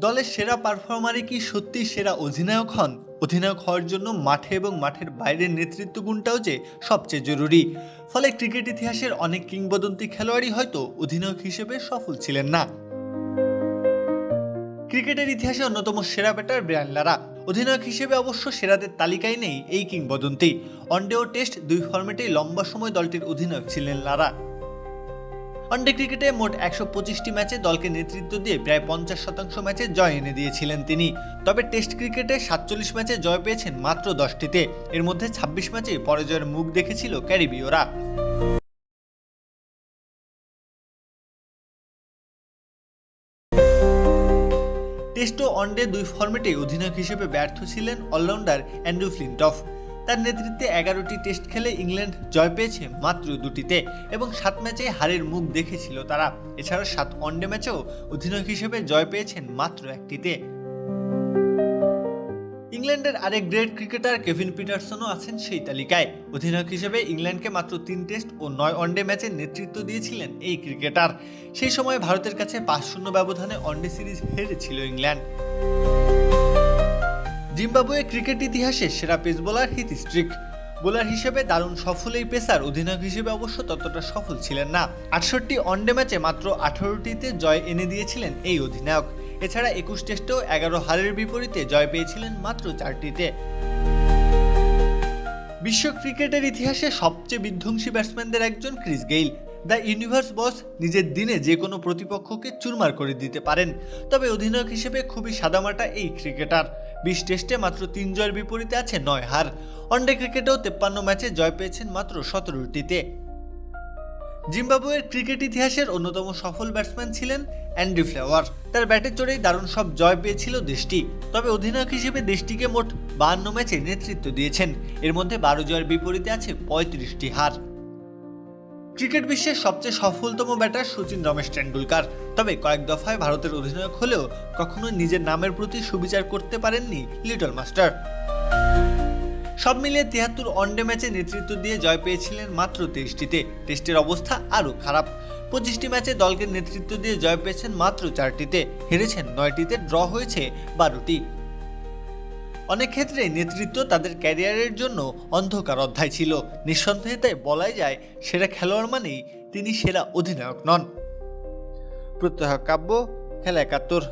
দলের সেরা পারফর্মারে কি সত্যিই সেরা অধিনায়ক হন? অধিনায়ক হওয়ার জন্য মাঠে এবং মাঠের বাইরের নেতৃত্ব গুণটাও যে সবচেয়ে জরুরি। ফলে ক্রিকেট ইতিহাসের অনেক কিংবদন্তি খেলোয়াড়ই হয়তো অধিনায়ক হিসেবে সফল ছিলেন না। ক্রিকেটের ইতিহাসে অন্যতম সেরা ব্যাটার ব্রায়ান লারা। অধিনায়ক হিসেবে অবশ্য সেরাদের তালিকায় নেই এই কিংবদন্তি। ওয়ানডে ও টেস্ট দুই ফর্মেটেই লম্বা সময় দলটির অধিনায়ক ছিলেন লারা। ওয়ানডে ক্রিকেটে মোট একশো পঁচিশটি ম্যাচে দলকে নেতৃত্ব দিয়ে প্রায় পঞ্চাশ শতাংশ ম্যাচে জয় এনে দিয়েছিলেন তিনি। তবে টেস্ট ক্রিকেটে সাতচল্লিশ ম্যাচে জয় পেয়েছেন মাত্র দশটিতে। এর মধ্যে ছাব্বিশ ম্যাচে পরাজয়ের মুখ দেখেছিল ক্যারিবীয়রা। টেস্ট ও ওয়ানডে দুই ফর্মেটে অধিনায়ক হিসেবে ব্যর্থ ছিলেন অলরাউন্ডার অ্যান্ড্রু ফ্লিন্টফ। তার নেতৃত্বে এগারোটি টেস্ট খেলে ইংল্যান্ড জয় পেয়েছে মাত্র দুটিতে এবং সাত ম্যাচে হারের মুখ দেখেছিল তারা। এছাড়া সাত ওয়ানডে ম্যাচেও অধিনায়ক হিসেবে জয় পেয়েছেন মাত্র একটিতে। ইংল্যান্ডের আরেক গ্রেট ক্রিকেটার কেভিন পিটারসনও আছেন সেই তালিকায়। অধিনায়ক হিসেবে ইংল্যান্ডকে মাত্র তিন টেস্ট ও নয় ওয়ানডে ম্যাচে নেতৃত্ব দিয়েছিলেন এই ক্রিকেটার। সেই সময় ভারতের কাছে পাঁচ শূন্য ব্যবধানে ওয়ানডে সিরিজ হেরেছিল ইংল্যান্ড। জিম্বাবুয়ে ক্রিকেট ইতিহাসে সেরা pace bowler Heath Streak. Bowler হিসেবে দারুণ সফল এই পেসার অধিনায়ক হিসেবে অবশ্য ততটা সফল ছিলেন না। আটষট্টি ওয়ানডে ম্যাচে মাত্র আঠারোটিতে জয় এনে দিয়েছিলেন এই অধিনায়ক। এছাড়া একুশ টেস্টেও এগারো হারের বিপরীতে জয় পেয়েছিলেন মাত্র চারটিতে। বিশ্ব ক্রিকেটের ইতিহাসে সবচেয়ে বিধ্বংসী ব্যাটসম্যানদের একজন Chris Gayle. The universe boss নিজের দিনে যে কোনো প্রতিপক্ষকে চুরমার করে দিতে পারেন। তবে অধিনায়ক হিসেবে খুবই সাদামাটা এই ক্রিকেটার। বিশ টেস্টে মাত্র তিন জয়ের বিপরীতে আছে নয় হার। ওয়ানডে ক্রিকেটেও তেপ্পান্ন ম্যাচে জয় পেয়েছেন মাত্র সতেরোটিতে। জিম্বাবুয়ের ক্রিকেট ইতিহাসের অন্যতম সফল ব্যাটসম্যান ছিলেন অ্যান্ড্রি ফ্লাওয়ার। তার ব্যাটে চড়েই দারুণ সব জয় পেয়েছিল দেশটি। তবে অধিনায়ক হিসেবে দেশটিকে মোট বাহান্ন ম্যাচে নেতৃত্ব দিয়েছেন। এর মধ্যে বারো জয়ের বিপরীতে আছে পঁয়ত্রিশটি হার। ক্রিকেট বিশ্বের সবচেয়ে সফলতম ব্যাটার সচিন রমেশ টেন্ডুলকার তবে কয়েক দফায় ভারতের অধিনায়ক হলেও কখনো নিজের নামের প্রতি সুবিচার করতে পারেননি লিটল মাস্টার। সব মিলিয়ে তিয়াত্তর ওয়ানডে ম্যাচে নেতৃত্ব দিয়ে জয় পেয়েছিলেন মাত্র তেইশটিতে। টেস্টের অবস্থা আরও খারাপ। পঁচিশটি ম্যাচে দলকে নেতৃত্ব দিয়ে জয় পেয়েছেন মাত্র চারটিতে। হেরেছেন নয়টিতে ড্র হয়েছে বারোটি। অনেক ক্ষেত্রে নেতৃত্ব তাদের ক্যারিয়ারের জন্য অন্ধকার অধ্যায় ছিল। নিঃসন্দেহে তাই বলাই যায়, সেরা খেলোয়াড় মানেই তিনি সেরা অধিনায়ক নন। প্রত্যহ কাব্য, খেলা একাত্তর।